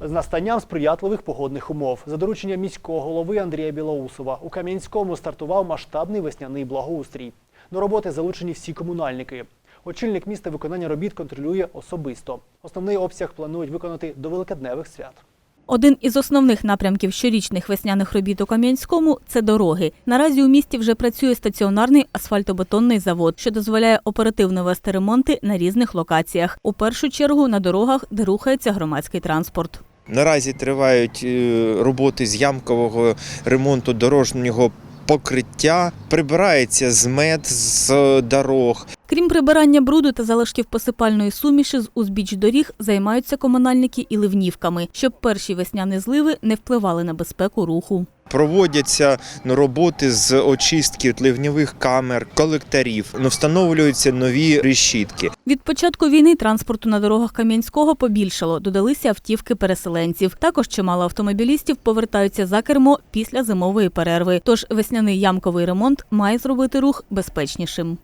З настанням сприятливих погодних умов за дорученням міського голови Андрія Білоусова у Кам'янському стартував масштабний весняний благоустрій. До роботи залучені всі комунальники. Очільник міста виконання робіт контролює особисто. Основний обсяг планують виконати до великодневих свят. Один із основних напрямків щорічних весняних робіт у Кам'янському це дороги. Наразі у місті вже працює стаціонарний асфальтобетонний завод, що дозволяє оперативно вести ремонти на різних локаціях. У першу чергу на дорогах, де рухається громадський транспорт. Наразі тривають е, роботи з ямкового ремонту дорожнього покриття, прибирається змет з дорог. Крім прибирання бруду та залишків посипальної суміші з узбіч доріг займаються комунальники і ливнівками, щоб перші весняні зливи не впливали на безпеку руху. Проводяться роботи з очистки ливневих камер, колекторів, ну, встановлюються нові решітки. Від початку війни транспорту на дорогах Кам'янського побільшало, додалися автівки переселенців. Також чимало автомобілістів повертаються за кермо після зимової перерви. Тож весняний ямковий ремонт має зробити рух безпечнішим.